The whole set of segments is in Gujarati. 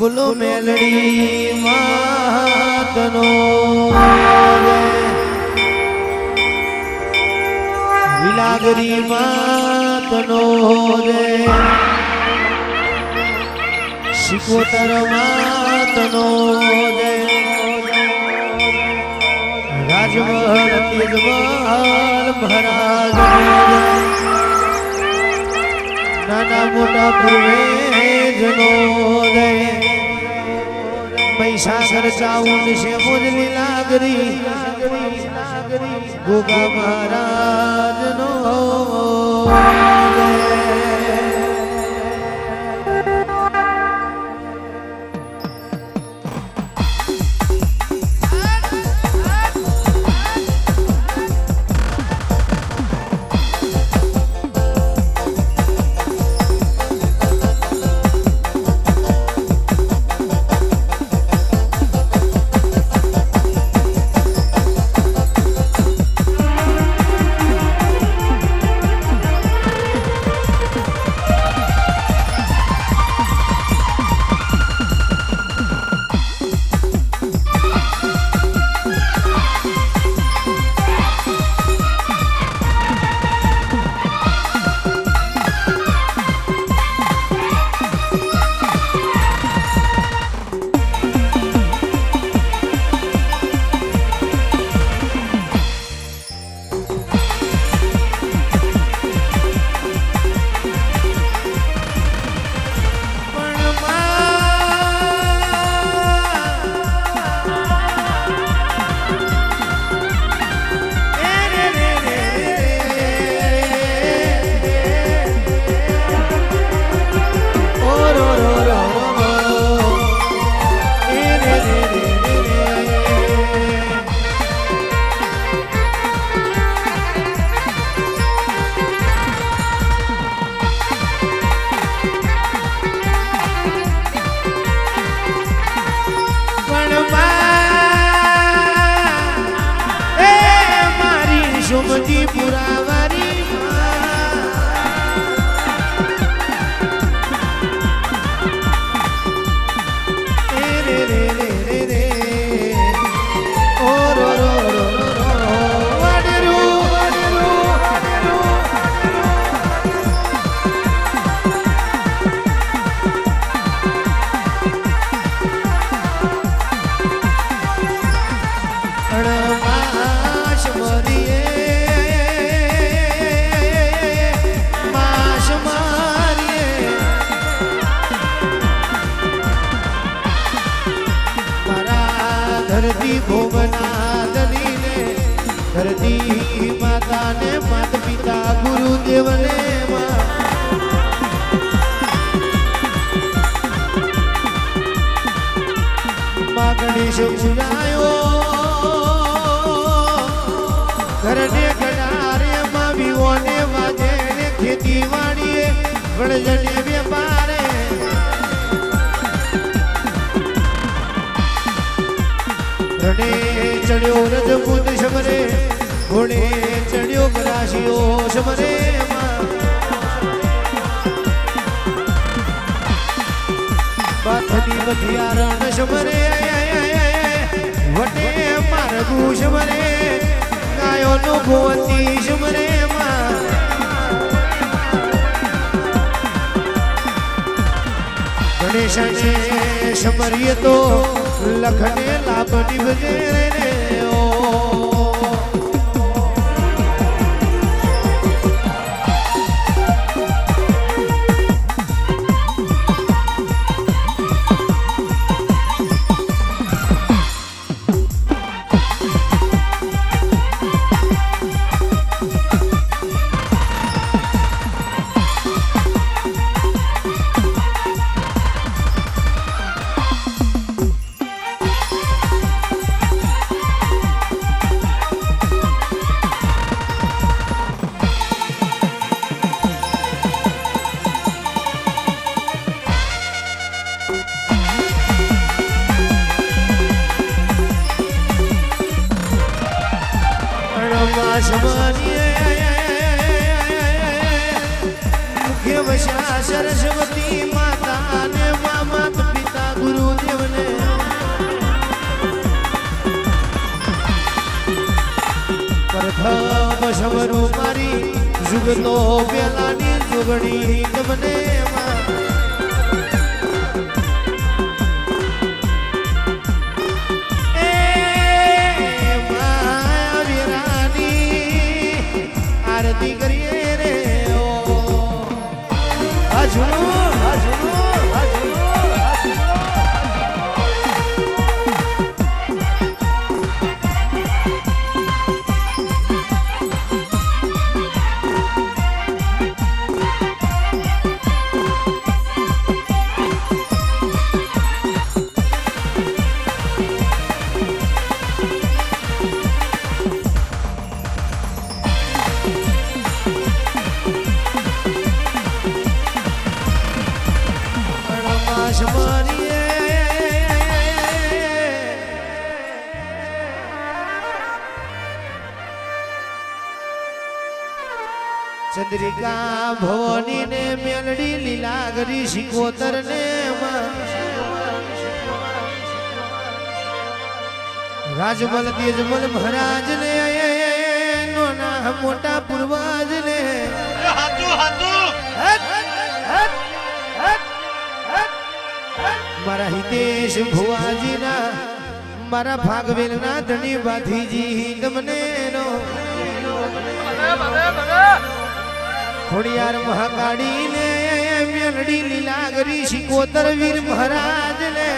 બોલો મેલડી માતનો. વિલાગરી માતનો રે. શિકોતર માતનો રે. રાજમહલ તેજમહલ ભરાજ નાના મોટા પૂર્વેજનો રે. પૈસા ખર્ચાવું છે મુજલી લાગરી ગોગા મહારાજનો. સુમતી પુરાવારી. એ ધરતી ભોગના દલીને ધરતી માતાને માત પિતા ગુરુદેવને માં માં ગણેશ પૂજાયો ઘરને ગણારે માં વિવોને વાજે ખેતીવાડીએ ખેતી વેપારે રણે ચડ્યો રજપૂત શમરે ઘોડે ચડ્યો કરાશીઓ શમરે બાથની બધિયારણ શમરે વટે મારગું શમરે ગાયોનું ગોવતી શમરે માં. ગણેશને શમરીએ તો લખને લાભ નિભજે રે લાશ મુખ્ય વશા સરસ્વતી માતા ને માત પિતા ગુરુદેવને પ્રથમ સ્વરૂપારી જુગતો પેલાની જુગણી તમને Rádio 1. Rádio 1. ચંદ્રિકા ભવાની ને મેલડી લીલાગરી શિકોતર ને રાજમલ તેજમલ મહારાજ ને નાના મોટા પૂર્વજ ને હાચું હાચું મારા હિતેશ ભુવાજીના મારા ભાગવેલના ધણી બાધીજી તમને નો ખોડિયાર મહાકાળી ને મેલડી લીલાગરી શિકોતર વીર મહારાજ ને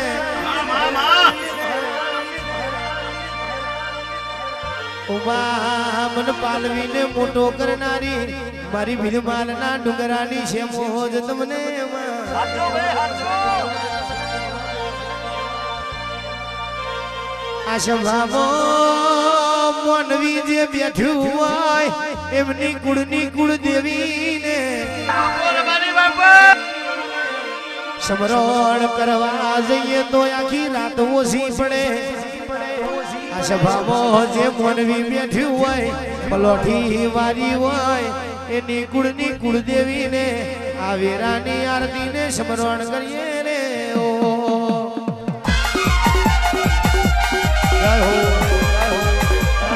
ઉમા મન પાલવીને મોટો કરનારી મારી ભીલમાલના ડુંગરાની છે મોજ તમને એમાં હાચું ભાઈ હાચું આ સભામાં મોનવી જે બેઠું હોય એમની કુળની સમરણ કરવા જઈએ તો આખી રાત ઓછી પડે. આ સભામાં જે મોનવી બેઠ્યું હોય, પલોઠી વારી હોય એની કુળની કુળ દેવીને, આ વેરાની આરતીને સમરણ કરીએ રે ઓ. જય હો.